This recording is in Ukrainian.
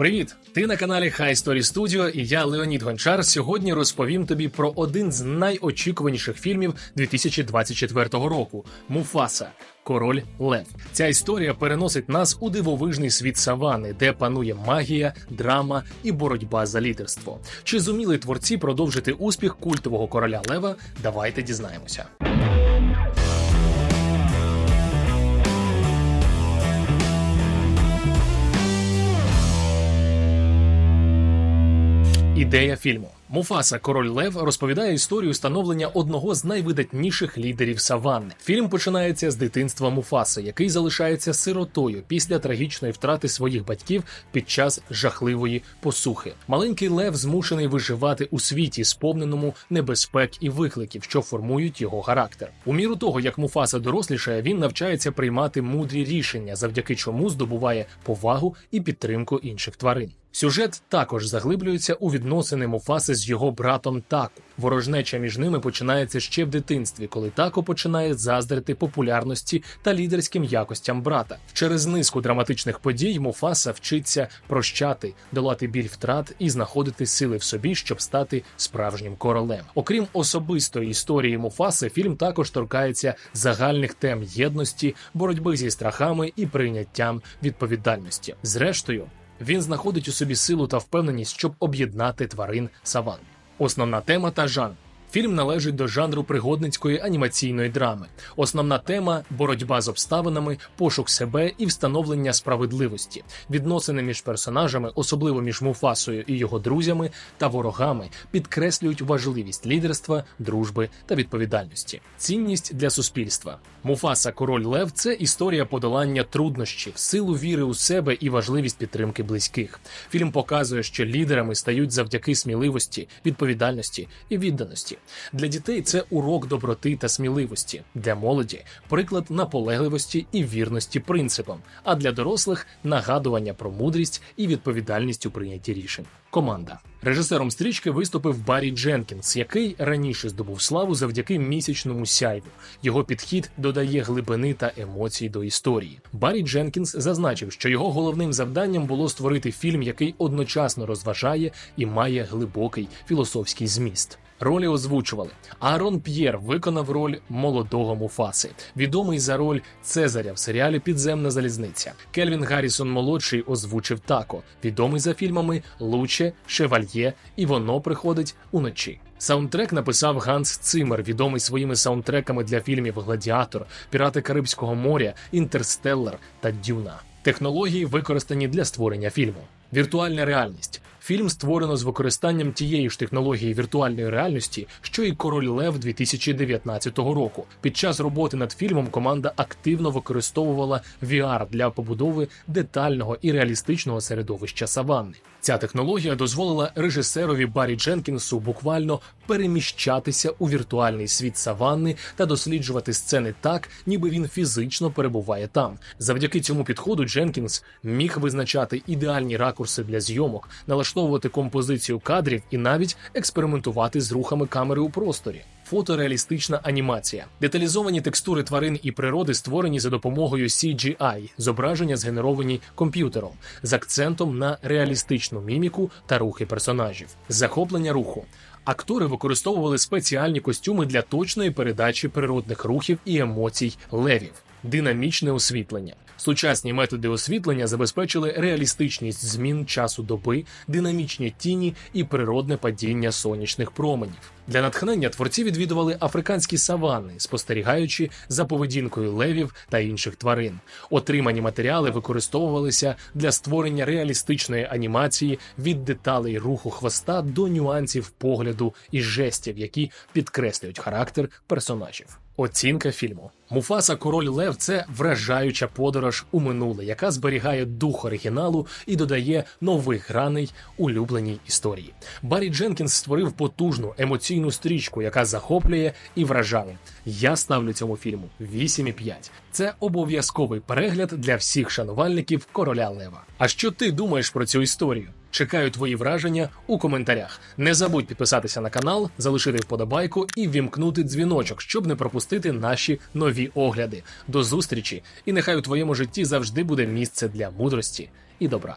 Привіт! Ти на каналі High Story Studio і я Леонід Гончар. Сьогодні розповім тобі про один з найочікуваніших фільмів 2024 року Муфаса. Король Лев. Ця історія переносить нас у дивовижний світ савани, де панує магія, драма і боротьба за лідерство. Чи зуміли творці продовжити успіх культового короля Лева? Давайте дізнаємося. Ідея фільму Муфаса Король Лев розповідає історію становлення одного з найвидатніших лідерів саванни. Фільм починається з дитинства Муфаси, який залишається сиротою після трагічної втрати своїх батьків під час жахливої посухи. Маленький Лев змушений виживати у світі, сповненому небезпек і викликів, що формують його характер. У міру того, як Муфаса дорослішає, він навчається приймати мудрі рішення, завдяки чому здобуває повагу і підтримку інших тварин. Сюжет також заглиблюється у відносини Муфаси з його братом Таку. Ворожнеча між ними починається ще в дитинстві, коли Тако починає заздрити популярності та лідерським якостям брата. Через низку драматичних подій Муфаса вчиться прощати, долати біль втрат і знаходити сили в собі, щоб стати справжнім королем. Окрім особистої історії Муфаси, фільм також торкається загальних тем єдності, боротьби зі страхами і прийняттям відповідальності. Зрештою. Він знаходить у собі силу та впевненість, щоб об'єднати тварин саван. Основна тема та жанр. Фільм належить до жанру пригодницької анімаційної драми. Основна тема боротьба з обставинами, пошук себе і встановлення справедливості. Відносини між персонажами, особливо між Муфасою і його друзями та ворогами, підкреслюють важливість лідерства, дружби та відповідальності. Цінність для суспільства. Муфаса Король Лев це історія подолання труднощів, силу віри у себе і важливість підтримки близьких. Фільм показує, що лідерами стають завдяки сміливості, відповідальності і відданості. Для дітей це урок доброти та сміливості, для молоді приклад наполегливості і вірності принципам, а для дорослих нагадування про мудрість і відповідальність у прийнятті рішень. Команда режисером стрічки виступив Баррі Дженкінс, який раніше здобув славу завдяки місячному сяйву. Його підхід додає глибини та емоцій до історії. Баррі Дженкінс зазначив, що його головним завданням було створити фільм, який одночасно розважає і має глибокий філософський зміст. Ролі озвучували. Аарон П'єр виконав роль молодого Муфаси, відомий за роль Цезаря в серіалі Підземна залізниця. Кельвін Гаррісон молодший озвучив тако, відомий за фільмами Луче, Шевальє і воно приходить уночі. Саундтрек написав Ганс Цимер, відомий своїми саундтреками для фільмів Гладіатор, Пірати Карибського моря, Інтерстеллар та Дюна. Технології використані для створення фільму. Віртуальна реальність. Фільм створено з використанням тієї ж технології віртуальної реальності, що і Король Лев 2019 року. Під час роботи над фільмом команда активно використовувала VR для побудови детального і реалістичного середовища саванни. Ця технологія дозволила режисерові Баррі Дженкінсу буквально переміщатися у віртуальний світ саванни та досліджувати сцени так, ніби він фізично перебуває там. Завдяки цьому підходу Дженкінс міг визначати ідеальні ракурси для зйомок, налаштовувати композицію кадрів і навіть експериментувати з рухами камери у просторі. Фотореалістична анімація, деталізовані текстури тварин і природи створені за допомогою CGI, зображення згенеровані комп'ютером, з акцентом на реалістичну міміку та рухи персонажів, захоплення руху. Актори використовували спеціальні костюми для точної передачі природних рухів і емоцій левів, динамічне освітлення. Сучасні методи освітлення забезпечили реалістичність змін часу доби, динамічні тіні і природне падіння сонячних променів. Для натхнення творці відвідували африканські савани, спостерігаючи за поведінкою левів та інших тварин. Отримані матеріали використовувалися для створення реалістичної анімації від деталей руху хвоста до нюансів погляду і жестів, які підкреслюють характер персонажів. Оцінка фільму Муфаса Король Лев це вражаюча подорож у минуле, яка зберігає дух оригіналу і додає нових граней улюбленій історії. Баррі Дженкінс створив потужну емоційну стрічку, яка захоплює і вражає. Я ставлю цьому фільму 8,5. Це обов'язковий перегляд для всіх шанувальників короля Лева. А що ти думаєш про цю історію? Чекаю твої враження у коментарях. Не забудь підписатися на канал, залишити вподобайку і вімкнути дзвіночок, щоб не пропустити наші нові огляди. До зустрічі! І нехай у твоєму житті завжди буде місце для мудрості і добра.